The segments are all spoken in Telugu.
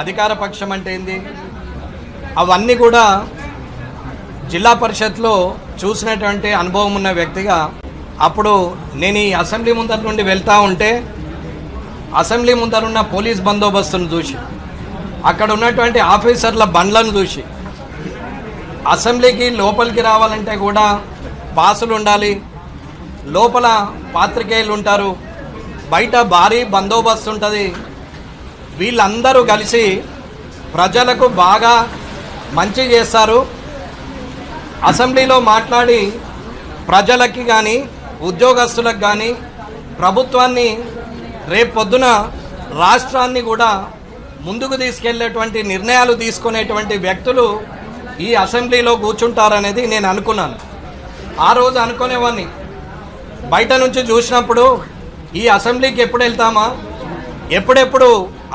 అధికార పక్షం అంటే ఏంది? అవన్నీ కూడా జిల్లా పరిషత్లో చూసినటువంటి అనుభవం ఉన్న వ్యక్తిగా అప్పుడు నేను ఈ అసెంబ్లీ ముందర నుండి వెళ్తా ఉంటే అసెంబ్లీ ముందర ఉన్న పోలీస్ బందోబస్తును చూసి అక్కడ ఉన్నటువంటి ఆఫీసర్ల బండ్లను చూసి అసెంబ్లీకి లోపలికి రావాలంటే కూడా పాసులు ఉండాలి. లోపల పాత్రికేయులు ఉంటారు. బయట భారీ బందోబస్తు ఉంటుంది. వీళ్ళందరూ కలిసి ప్రజలకు బాగా మంచి చేస్తారు అసెంబ్లీలో మాట్లాడి ప్రజలకి కానీ ఉద్యోగస్తులకు కానీ ప్రభుత్వాన్ని రేపు పొద్దున రాష్ట్రాన్ని కూడా ముందుకు తీసుకెళ్ళేటువంటి నిర్ణయాలు తీసుకునేటువంటి వ్యక్తులు ఈ అసెంబ్లీలో కూర్చుంటారనేది నేను అనుకున్నాను. ఆ రోజు అనుకునేవాడిని బయట నుంచి చూసినప్పుడు ఈ అసెంబ్లీకి ఎప్పుడు వెళ్తామా? ఎప్పుడెప్పుడు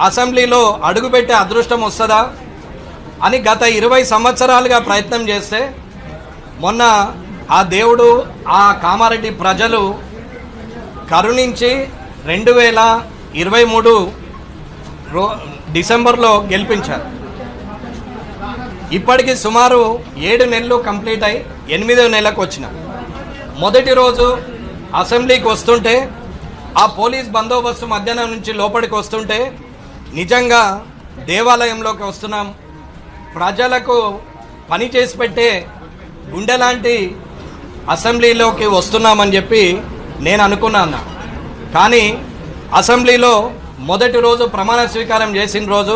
అసెంబ్లీలో అడుగుపెట్టే అదృష్టం వస్తుందా అని గత ఇరవై సంవత్సరాలుగా ప్రయత్నం చేస్తే మొన్న ఆ దేవుడు ఆ కామారెడ్డి ప్రజలు కరుణించి రెండు వేల ఇరవై మూడు రో డిసెంబర్లో గెలిపించారు. ఇప్పటికి సుమారు ఏడు నెలలు కంప్లీట్ అయి ఎనిమిదో నెలకు వచ్చిన. మొదటి రోజు అసెంబ్లీకి వస్తుంటే ఆ పోలీస్ బందోబస్తు మధ్యాహ్నం నుంచి లోపలికి వస్తుంటే నిజంగా దేవాలయంలోకి వస్తున్నాం. ప్రజలకు పని చేసి పెట్టే గుండె లాంటి అసెంబ్లీలోకి వస్తున్నామని చెప్పి నేను అనుకున్నాను. కానీ అసెంబ్లీలో మొదటి రోజు ప్రమాణ స్వీకారం చేసిన రోజు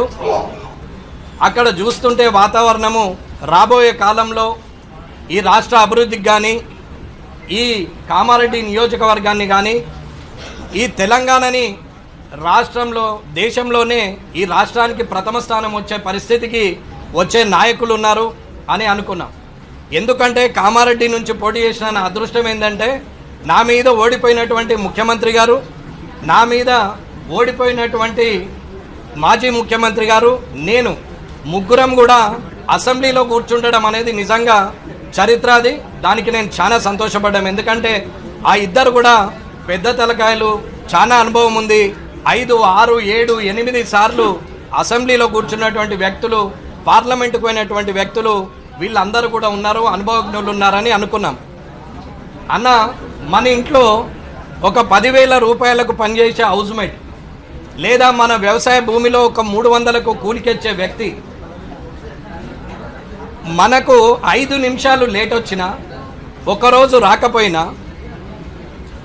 అక్కడ చూస్తుంటే వాతావరణము రాబోయే కాలంలో ఈ రాష్ట్ర అభివృద్ధికి కానీ ఈ కామారెడ్డి నియోజకవర్గాన్ని కానీ ఈ తెలంగాణని రాష్ట్రంలో దేశంలోనే ఈ రాష్ట్రానికి ప్రథమ స్థానం వచ్చే పరిస్థితికి వచ్చే నాయకులు ఉన్నారు అని అనుకున్నాం. ఎందుకంటే కామారెడ్డి నుంచి పోటీ చేసిన నా అదృష్టం ఏంటంటే నా మీద ఓడిపోయినటువంటి ముఖ్యమంత్రి గారు నా మీద ఓడిపోయినటువంటి మాజీ ముఖ్యమంత్రి గారు నేను ముగ్గురం కూడా అసెంబ్లీలో కూర్చుండడం అనేది నిజంగా చరిత్ర అది. దానికి నేను చాలా సంతోషపడ్డాను ఎందుకంటే ఆ ఇద్దరు కూడా పెద్ద తలకాయలు చాలా అనుభవం ఉంది. ఐదు ఆరు ఏడు ఎనిమిది సార్లు అసెంబ్లీలో కూర్చున్నటువంటి వ్యక్తులు పార్లమెంటుకు పోయినటువంటి వ్యక్తులు వీళ్ళందరూ కూడా ఉన్నారు అనుభవజ్ఞులు ఉన్నారని అనుకున్నాం. అన్న మన ఇంట్లో ఒక పదివేల రూపాయలకు పనిచేసే హౌస్మేట్ లేదా మన వ్యవసాయ భూమిలో ఒక మూడు వందలకు కూలికెచ్చే వ్యక్తి మనకు ఐదు నిమిషాలు లేట్ వచ్చినా ఒకరోజు రాకపోయినా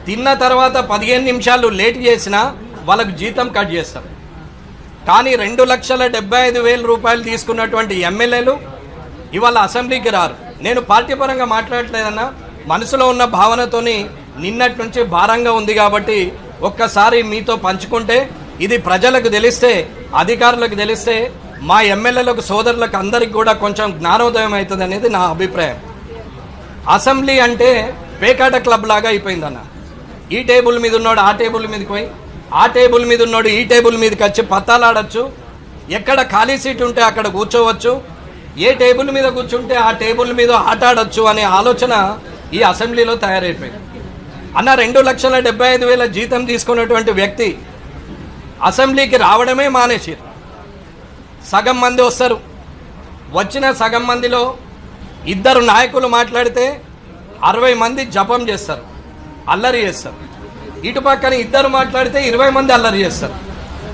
తిన్న తర్వాత పదిహేను నిమిషాలు లేట్ చేసినా వాళ్ళకు జీతం కట్ చేస్తారు. కానీ రెండు లక్షల డెబ్బై ఐదు వేల రూపాయలు తీసుకున్నటువంటి ఎమ్మెల్యేలు ఇవాళ అసెంబ్లీకి రారు. నేను పార్టీ పరంగా మాట్లాడట్లేదన్నా మనసులో ఉన్న భావనతోని నిన్నటి నుంచి భారంగా ఉంది కాబట్టి ఒక్కసారి మీతో పంచుకుంటే ఇది ప్రజలకు తెలిస్తే అధికారులకు తెలిస్తే మా ఎమ్మెల్యేలకు సోదరులకు అందరికి కూడా కొంచెం జ్ఞానోదయం అవుతుంది అనేది నా అభిప్రాయం. అసెంబ్లీ అంటే పేకాట క్లబ్ లాగా అయిపోయిందన్న. ఈ టేబుల్ మీద ఉన్నాడు ఆ టేబుల్ మీదకి పోయి ఆ టేబుల్ మీద ఉన్నాడు ఈ టేబుల్ మీదకి వచ్చి పత్తాలాడచ్చు ఎక్కడ ఖాళీ సీట్ ఉంటే అక్కడ కూర్చోవచ్చు. ఏ టేబుల్ మీద కూర్చుంటే ఆ టేబుల్ మీద ఆట ఆడొచ్చు అనే ఆలోచన ఈ అసెంబ్లీలో తయారైపోయింది. అన్న రెండు లక్షల డెబ్బై ఐదు వేల జీతం తీసుకున్నటువంటి వ్యక్తి అసెంబ్లీకి రావడమే మానేసారు సగం మంది వస్తారు. వచ్చిన సగం మందిలో ఇద్దరు నాయకులు మాట్లాడితే అరవై మంది జపం చేస్తారు అల్లరి చేస్తారు. ఇటు పక్కన ఇద్దరు మాట్లాడితే ఇరవై మంది అల్లరి చేస్తారు.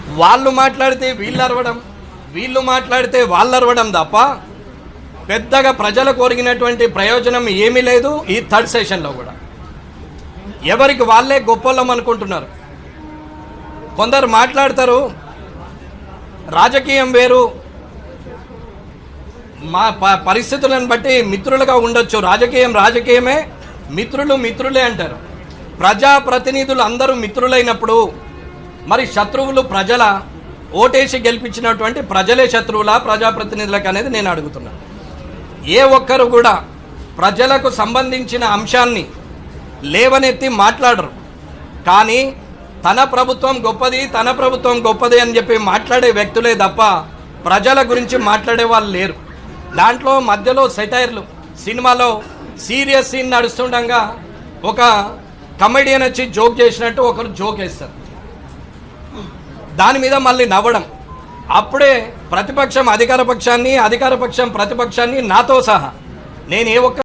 వాళ్ళు మాట్లాడితే వీళ్ళు అరవడం వీళ్ళు మాట్లాడితే వాళ్ళు అరవడం తప్ప పెద్దగా ప్రజలు కోరిగినటువంటి ప్రయోజనం ఏమీ లేదు ఈ థర్డ్ సెషన్లో కూడా. ఎవరికి వాళ్ళే గొప్పలం అనుకుంటున్నారు. కొందరు మాట్లాడతారు రాజకీయం వేరు మా ప- పరిస్థితులను బట్టి మిత్రులుగా ఉండొచ్చు. రాజకీయం రాజకీయమే మిత్రులు మిత్రులే అంటారు. ప్రజాప్రతినిధులు అందరూ మిత్రులైనప్పుడు మరి శత్రువులు ప్రజల ఓటేసి గెలిపించినటువంటి ప్రజలే శత్రువుల ప్రజాప్రతినిధులకు అనేది నేను అడుగుతున్నాను ఏ ఒక్కరు కూడా ప్రజలకు సంబంధించిన అంశాన్ని లేవనెత్తి మాట్లాడరు. కానీ తన ప్రభుత్వం గొప్పది తన ప్రభుత్వం గొప్పది అని చెప్పి మాట్లాడే వ్యక్తులే తప్ప ప్రజల గురించి మాట్లాడే వాళ్ళు లేరు. దాంట్లో మధ్యలో సెటైర్లు సినిమాలో సీరియస్ సీన్ నడుస్తుండగా ఒక కమెడియన్ వచ్చి జోక్ చేసినట్టు ఒకరు జోక్ వేస్తారు. దాని మీద మళ్ళీ నవ్వడం. అప్పుడే ప్రతిపక్షం అధికార పక్షాన్ని అధికార పక్షం ప్రతిపక్షాన్ని నాతో సహా. నేను ఏ ఒక్క